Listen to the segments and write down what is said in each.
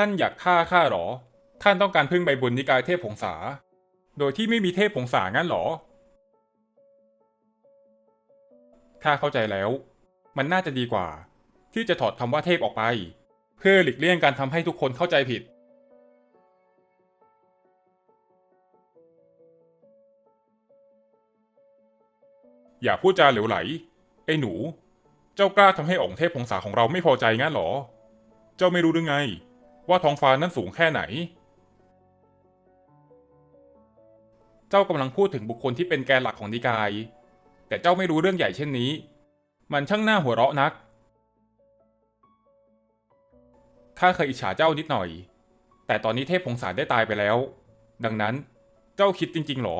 ท่านอยากฆ่าข้าหรอ ท่านต้องการพึ่งใบบุญนิกายเทพผงษา โดยที่ไม่มีเทพผงษางั้นหรอข้าเข้าใจแล้ว มันน่าจะดีกว่า ที่จะถอดคำว่าเทพออกไป เพื่อหลีกเลี่ยงการทำให้ทุกคนเข้าใจผิด อย่าพูดจาเหลวไหล ไอ้หนู เจ้ากล้าทำให้องค์เทพผงษาของเราไม่พอใจงั้นหรอ เจ้าไม่รู้หรือไง ว่าท้องฟ้านั้นสูงแค่ไหน เจ้ากำลังพูดถึงบุคคลที่เป็นแกนหลักของนิกาย แต่เจ้าไม่รู้เรื่องใหญ่เช่นนี้ มันช่างน่าหัวเราะนัก ข้าเคยอิจฉาเจ้านิดหน่อย แต่ตอนนี้เทพผงสารได้ตายไปแล้ว ดังนั้นเจ้าคิดจริงๆหรอ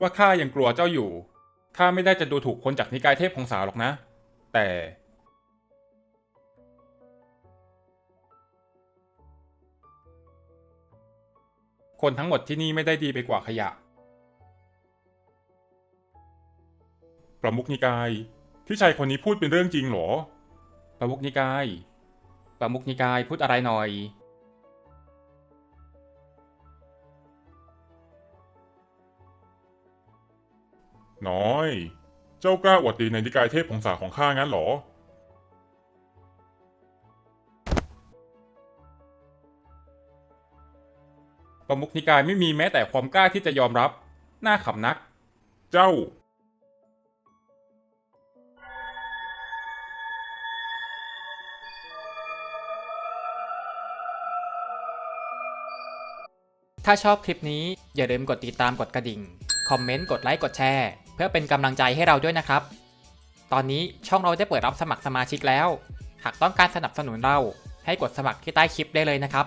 ว่าข้ายังกลัวเจ้าอยู่ข้าไม่ได้จะดูถูกคนจากนิกายเทพผงสารหรอกนะ แต่ คนทั้งหมดที่นี่ไม่ได้ดีไปกว่าขยะ ประมุกนิกาย ที่ชายคนนี้พูดเป็นเรื่องจริงเหรอ ประมุกนิกาย ประมุกนิกายพูดอะไรหน่อย น้อย เจ้ากล้าอวดดีในนิกายเทพผงสาของข้างั้นเหรอ ประมุกนิกายไม่มีแม้แต่ความกล้าที่จะยอมรับ น่าขำนัก เจ้า ถ้าชอบคลิปนี้อย่าลืมกดติดตามกดกระดิ่ง คอมเมนต์ กดไลค์ กดแชร์ เพื่อเป็นกำลังใจให้เราด้วยนะครับ ตอนนี้ช่องเราได้เปิดรับสมัครสมาชิกแล้ว หากต้องการสนับสนุนเราให้กดสมัครที่ใต้คลิปได้เลยนะครับ